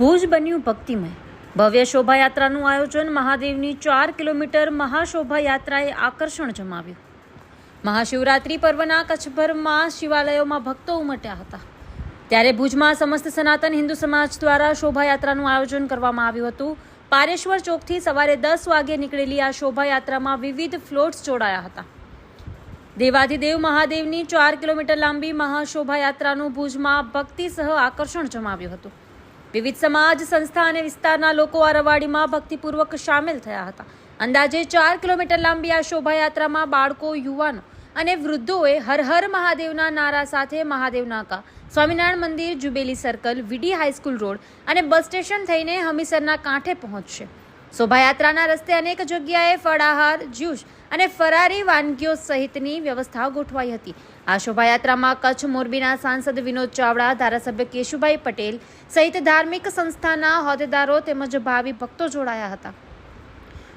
ભુજ બન્યું ભક્તિમય. ભવ્ય શોભાયાત્રાનું આયોજન મહાદેવની ચાર કિલોમીટર મહાશોભાયાત્રાએ આકર્ષણ જમાવ્યું. મહાશિવરાત્રિ પર્વના કચ્છભરમાં શિવાલયોમાં ભક્તો ઉમટ્યા હતા. ત્યારે ભુજમાં સમસ્ત સનાતન હિન્દુ સમાજ દ્વારા શોભાયાત્રાનું આયોજન કરવામાં આવ્યું હતું. પારેશ્વર ચોકથી સવારે દસ વાગે નીકળેલી આ શોભાયાત્રામાં વિવિધ ફ્લોટ્સ જોડાયા હતા. દેવાધિદેવ મહાદેવની ચાર કિલોમીટર લાંબી મહાશોભાયાત્રાનું ભુજમાં ભક્તિસહ આકર્ષણ જમાવ્યું હતું. વિવિધ સમાજ સંસ્થા અને વિસ્તારના લોકો આ રવાડીમાં ભક્તિપૂર્વક સામેલ થયા હતા. અંદાજે ચાર કિલોમીટર લાંબી આ શોભાયાત્રામાં બાળકો, યુવાનો અને વૃદ્ધોએ હર હર મહાદેવના નારા સાથે Mahadev Naka, Swaminarayan Mandir, jubilee circle, VD high school road અને બસ સ્ટેશન થઈને હમીસરના કાંઠે પહોંચશે. શોભાયાત્રાના રસ્તે અનેક જગ્યાએ ફળાહાર, જ્યુસ અને ફરારી વાનગીઓ સહિતની વ્યવસ્થા ગોઠવાઈ હતી. આ શોભાયાત્રામાં કચ્છ મોરબીના સાંસદ વિનોદ ચાવડા, ધારાસભ્ય કેશુભાઈ પટેલ સહિત ધાર્મિક સંસ્થાના હોદ્દેદારો તેમજ ભાવિ ભક્તો જોડાયા હતા.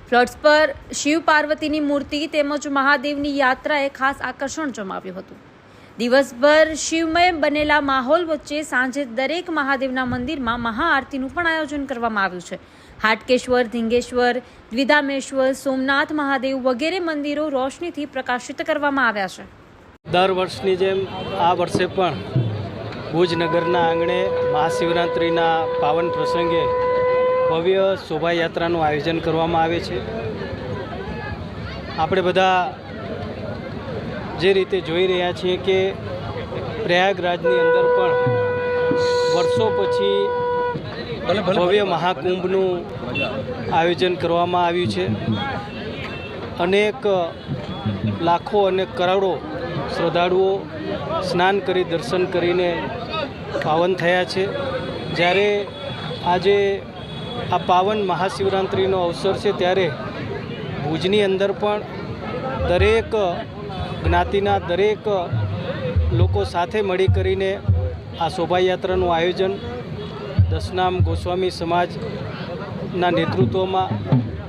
ફ્લોટ્સ પર શિવ પાર્વતીની મૂર્તિ તેમજ મહાદેવની યાત્રાએ ખાસ આકર્ષણ જમાવ્યું હતું. દિવસભર શિવમય બનેલા માહોલ વચ્ચે સાંજે દરેક મહાદેવના મંદિરમાં મહાઆરતીનું પણ આયોજન કરવામાં આવ્યું છે. હાટકેશ્વર, ધીંગેશ્વર, દ્વિધામેશ્વર, સોમનાથ મહાદેવ વગેરે મંદિરો રોશનીથી પ્રકાશિત કરવામાં આવ્યા છે. દર વર્ષની જેમ આ વર્ષે પણ ભુજનગરના આંગણે મહાશિવરાત્રિના પાવન પ્રસંગે ભવ્ય શોભાયાત્રાનું આયોજન કરવામાં આવે છે. આપણે બધા જે રીતે જોઈ રહ્યા છીએ કે પ્રયાગરાજની અંદર પણ વર્ષો પછી ભવ્ય મહાકુંભનું આયોજન કરવામાં આવ્યું છે. અનેક લાખો અને કરોડો શ્રદ્ધાળુઓ સ્નાન કરી, દર્શન કરીને પાવન થયા છે. જ્યારે આજે આ પાવન મહાશિવરાત્રિનો અવસર છે, ત્યારે ભુજની અંદર પણ દરેક જ્ઞાતિના દરેક લોકો સાથે મળી કરીને આ શોભાયાત્રાનું આયોજન દશનામ ગોસ્વામી સમાજના નેતૃત્વમાં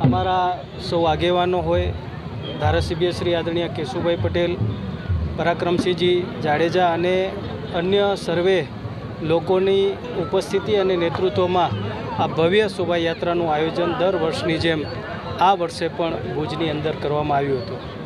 અમારા સૌ આગેવાનો હોય, ધારાસભ્ય શ્રી આદરણીય કેશુભાઈ પટેલ, પરાક્રમસિંહજી જાડેજા અને અન્ય સર્વે લોકોની ઉપસ્થિતિ અને નેતૃત્વમાં આ ભવ્ય શોભાયાત્રાનું આયોજન દર વર્ષની જેમ આ વર્ષે પણ ભુજની અંદર કરવામાં આવ્યું હતું.